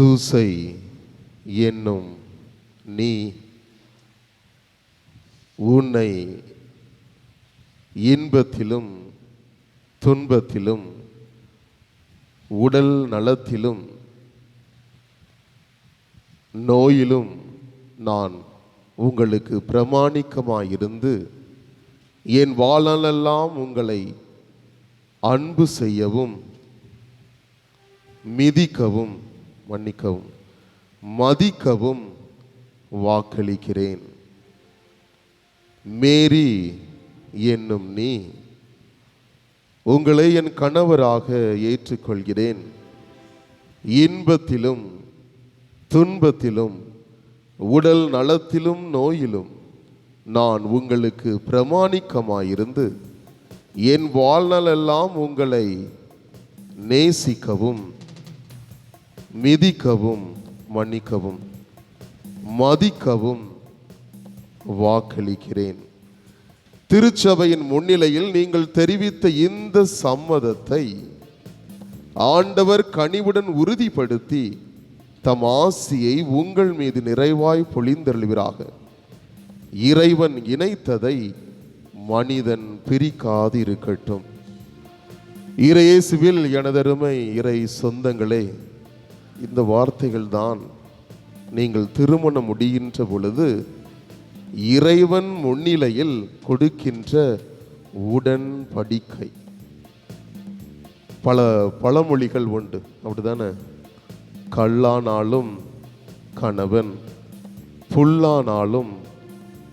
சூசை என்னும் நீ உன்னை இன்பத்திலும் துன்பத்திலும் உடல் நலத்திலும் நோயிலும் நான் உங்களுக்கு பிரமாணிக்கமாயிருந்து என் வாழலெல்லாம் உங்களை அன்பு செய்யவும் மிதிக்கவும் மன்னிக்கவும் மதிக்கவும் வாக்களிக்கிறேன். மேரி என்னும் நீ உங்களை என் கணவராக ஏற்றுக்கொள்கிறேன். இன்பத்திலும் துன்பத்திலும் உடல் நலத்திலும் நோயிலும் நான் உங்களுக்கு பிரமாணிக்கமாயிருந்து என் வாழ்நாளெல்லாம் உங்களை நேசிக்கவும். மிதிக்கவும் மன்னிக்கவும் மதிக்கவும் வாக்களிக்கிறேன். திருச்சபையின் முன்னிலையில் நீங்கள் தெரிவித்த இந்த சம்மதத்தை ஆண்டவர் கனிவுடன் உறுதிப்படுத்தி தம் ஆசியை உங்கள் மீது நிறைவாய் பொழிந்தருளுவீராக. இறைவன் இணைத்ததை மனிதன் பிரிக்காது இருக்கட்டும் இறையேசுவில் எனதருமை இறை சொந்தங்களே இந்த வார்த்தைகள் தான் நீங்கள் திருமணம் முடிகின்ற பொழுது இறைவன் முன்னிலையில் கொடுக்கின்ற உடன்படிக்கை. பல பழமொழிகள் உண்டு. அப்படிதானே? கல்லானாலும் கணவன் புல்லானாலும்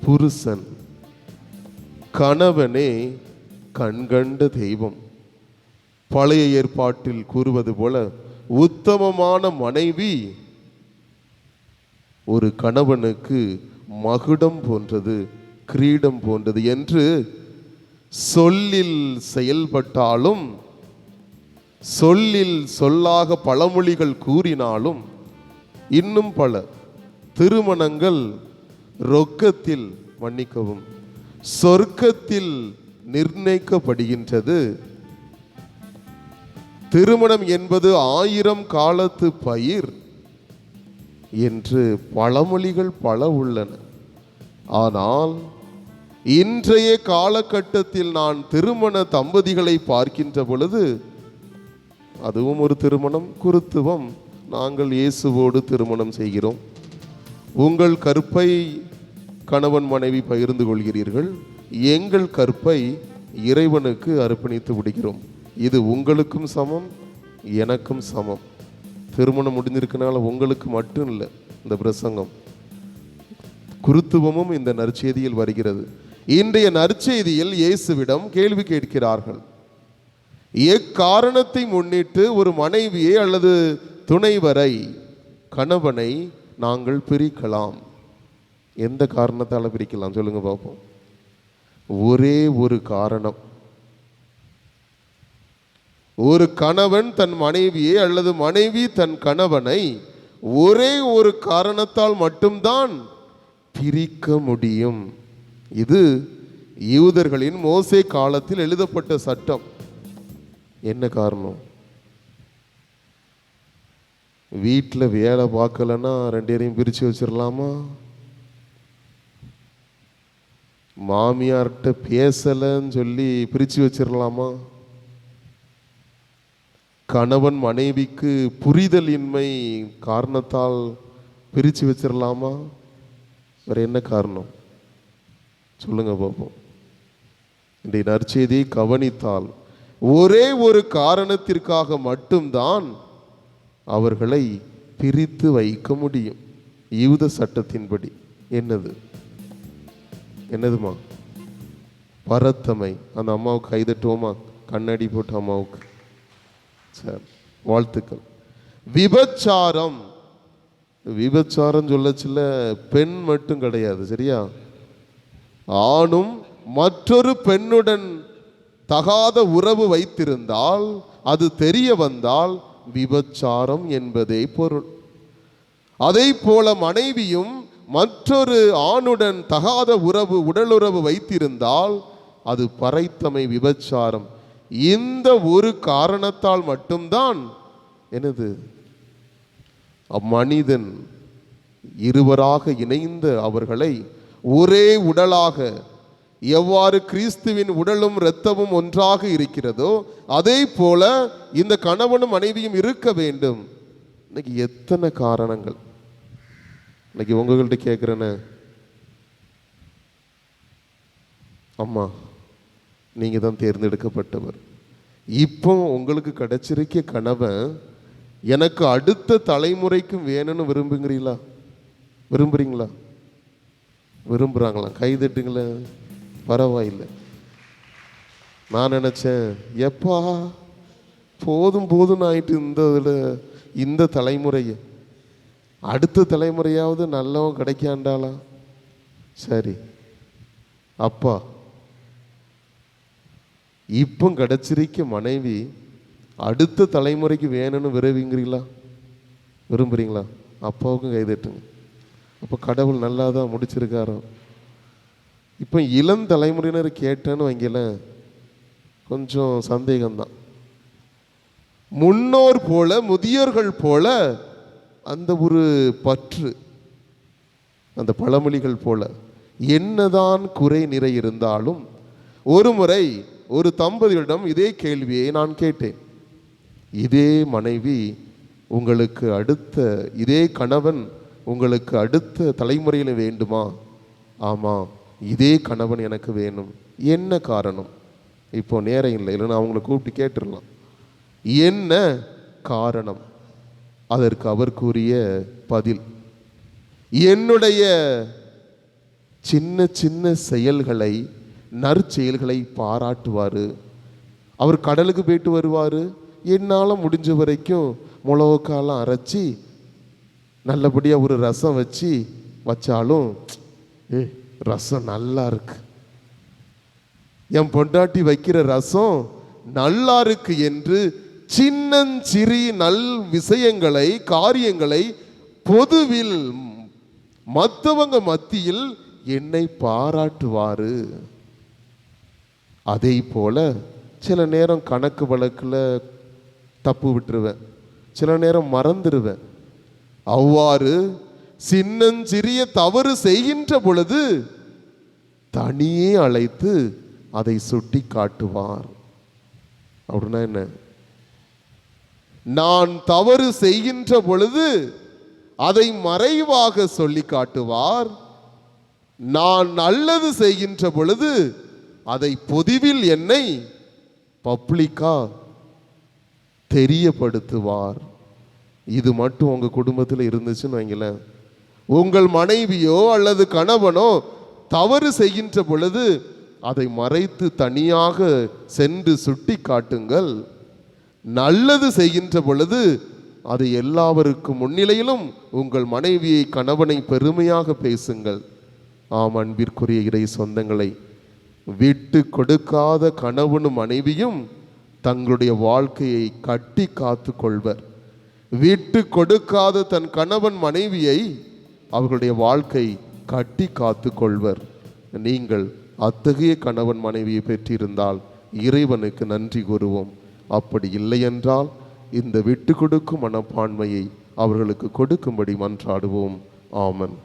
புருஷன். கணவனே கண்கண்ட தெய்வம். பழைய ஏற்பாட்டில் கூறுவது போல உத்தமமான மனைவி ஒரு கணவனுக்கு மகுடம் போன்றது கிரீடம் போன்றது என்று சொல்லில் செயல்பட்டாலும் சொல்லில் சொல்லாக பழமொழிகள் கூறினாலும் இன்னும் பல திருமணங்கள் ரொக்கத்தில் மன்னிக்கவும் சொர்க்கத்தில் நிர்ணயிக்கப்படுகின்றது. திருமணம் என்பது ஆயிரம் காலத்து பயிர் என்று பழமொழிகள் பல உள்ளன. ஆனால் இன்றைய காலகட்டத்தில் நான் திருமண தம்பதிகளை பார்க்கின்ற பொழுது அதுவும் ஒரு திருமணம் குருத்துவம். நாங்கள் இயேசுவோடு திருமணம் செய்கிறோம். உங்கள் கற்பை கணவன் மனைவி பகிர்ந்து கொள்கிறீர்கள். எங்கள் கற்பை இறைவனுக்கு அர்ப்பணித்து விடுகிறோம். இது உங்களுக்கும் சமம் எனக்கும் சமம். திருமணம் முடிஞ்சிருக்கனால உங்களுக்கு மட்டும் இல்லை இந்த பிரசங்கம். குருத்துவமும் இந்த நற்செய்தியில் வருகிறது. இன்றைய நற்செய்தியில் இயேசுவிடம் கேள்வி கேட்கிறார்கள். எக்காரணத்தை முன்னிட்டு ஒரு மனைவியை அல்லது துணைவரை கணவனை நாங்கள் பிரிக்கலாம்? எந்த காரணத்தால் பிரிக்கலாம்? சொல்லுங்க பார்ப்போம் ஒரே ஒரு காரணம். ஒரு கணவன் தன் மனைவியை அல்லது மனைவி தன் கணவனை ஒரே ஒரு காரணத்தால் மட்டும்தான் பிரிக்க முடியும். இது யூதர்களின் மோசே காலத்தில் எழுதப்பட்ட சட்டம். என்ன காரணம்? வீட்டில் வேலை பார்க்கலன்னா ரெண்டு பேரையும் பிரித்து வச்சிடலாமா மாமியார்கிட்ட பேசலைன்னு சொல்லி பிரித்து வச்சிடலாமா கணவன் மனைவிக்கு புரிதல் இன்மை காரணத்தால் பிரித்து வச்சிடலாமா வேற என்ன காரணம்? சொல்லுங்கள் பார்ப்போம் இன்றைய நற்செய்தியை கவனித்தால் ஒரே ஒரு காரணத்திற்காக மட்டும்தான் அவர்களை பிரித்து வைக்க முடியும். யூத சட்டத்தின்படி. என்னது? என்னதுமா? பரத்தமை. அந்த அம்மாவுக்கு கைதட்டுவோமா கண்ணாடி போட்ட அம்மாவுக்கு. சார் வாழ்த்துக்கள். விபச்சாரம். விபச்சாரம் சொல்லச்சில்ல பெண் மட்டும் கிடையாது சரியா? ஆணும் மற்றொரு பெண்ணுடன் தகாத உறவு வைத்திருந்தால் அது தெரிய வந்தால் விபச்சாரம் என்பதே பொருள். அதை போல மனைவியும் மற்றொரு ஆணுடன் தகாத உறவு உடலுறவு வைத்திருந்தால் அது பறைத்தமை விபச்சாரம். இந்த ஒரு காரணத்தால் மட்டும்தான் எனது அம்மனிதன் இருவராக இணைந்த அவர்களை ஒரே உடலாக எவ்வாறு கிறிஸ்துவின் உடலும் இரத்தமும் ஒன்றாக இருக்கிறதோ அதே போல இந்த கணவனும் மனைவியும் இருக்க வேண்டும். இன்னைக்கு எத்தனை காரணங்கள்? இன்னைக்கு உங்கள்கிட்ட கேட்குறேன்னு அம்மா. நீங்கள் தான் தேர்ந்தெடுக்கப்பட்டவர். இப்போ உங்களுக்கு கிடைச்சிருக்க கணவன் எனக்கு அடுத்த தலைமுறைக்கும் வேணும்னு விரும்புகிறீங்களா? விரும்புகிறாங்களா கை தட்டுங்களேன் பரவாயில்லை. நான் நினச்சேன் எப்பா போதும் போதும் ஆயிட்டு இந்த இதில் இந்த தலைமுறையை. அடுத்த தலைமுறையாவது நல்லவன் கிடைக்காண்டாளா? சரி. அப்பா இப்போ கிடச்சிருக்க மனைவி அடுத்த தலைமுறைக்கு வேணும்னு விரும்புங்கிறீங்களா விரும்புகிறீங்களா? அப்பாவுக்கும் கைதட்டுங்க அப்போ கடவுள் நல்லா தான் முடிச்சிருக்காரோ. இப்போ இளம் தலைமுறையினர் கேட்டேன்னு வைங்களேன் கொஞ்சம் சந்தேகம்தான். முன்னோர் போல முதியோர்கள் போல அந்த ஒரு பற்று அந்த பழமொழிகள் போல என்னதான் குறை நிறை இருந்தாலும் ஒரு முறை ஒரு தம்பதியிடம் இதே கேள்வியை நான் கேட்டேன். இதே மனைவி உங்களுக்கு அடுத்த இதே கணவன் உங்களுக்கு அடுத்த தலைமுறையில் வேண்டுமா? ஆமாம் இதே கணவன் எனக்கு வேணும். என்ன காரணம்? இப்போ நேரம் இல்லை இல்லைன்னா அவங்கள கூப்பிட்டு கேட்டுடலாம். என்ன காரணம்? அதற்கு அவர் கூறிய பதில் என்னுடைய சின்ன சின்ன செயல்களை நற்செயல்களை பாராட்டுவார். அவர் கடலுக்கு போயிட்டு வருவார். என்னால் முடிஞ்ச வரைக்கும் மிளகாலாம் அரைச்சி நல்லபடியாக ஒரு ரசம் வச்சு வச்சாலும் ஏ ரசம் நல்லா இருக்கு. என் பொண்டாட்டி வைக்கிற ரசம் நல்லா இருக்கு என்று சின்னஞ்சிறி நல் விஷயங்களை காரியங்களை பொதுவில் மற்றவங்க மத்தியில் என்னை பாராட்டுவாரு. அதே போல் சில நேரம் கணக்கு வழக்கில் தப்பு விட்டுருவேன். சில நேரம் மறந்துடுவேன் அவ்வாறு சின்னஞ்சிறிய தவறு செய்கின்ற பொழுது தனியே அழைத்து அதை சுட்டி காட்டுவார். அப்படின்னா என்ன? நான் தவறு செய்கின்ற பொழுது அதை மறைவாக சொல்லி காட்டுவார். நான் நல்லது செய்கின்ற பொழுது அதை பொதுவில் என்னை பப்ளிக்கா தெரியப்படுத்துவார். இது மட்டும் உங்கள் குடும்பத்தில் இருந்துச்சுன்னு வைங்களேன். உங்கள் மனைவியோ அல்லது கணவனோ தவறு செய்கின்ற பொழுது அதை மறைத்து தனியாக சென்று சுட்டி காட்டுங்கள். நல்லது செய்கின்ற பொழுது அது எல்லாவருக்கும் முன்னிலையிலும் உங்கள் மனைவியை கணவனை பெருமையாக பேசுங்கள். ஆம் அன்பிற்குரிய இறை சொந்தங்களை. விட்டு கொடுக்காத கணவனும் மனைவியும் தங்களுடைய வாழ்க்கையை கட்டி காத்து கொள்வர் விட்டு கொடுக்காத தன் கணவன் மனைவியை அவர்களுடைய வாழ்க்கை கட்டி காத்து கொள்வர் நீங்கள் அத்தகைய கணவன் மனைவியை பெற்றிருந்தால் இறைவனுக்கு நன்றி கூறுவோம். அப்படி இல்லையென்றால் இந்த விட்டு கொடுக்கும் மனப்பான்மையை அவர்களுக்கு கொடுக்கும்படி மன்றாடுவோம். ஆமன்.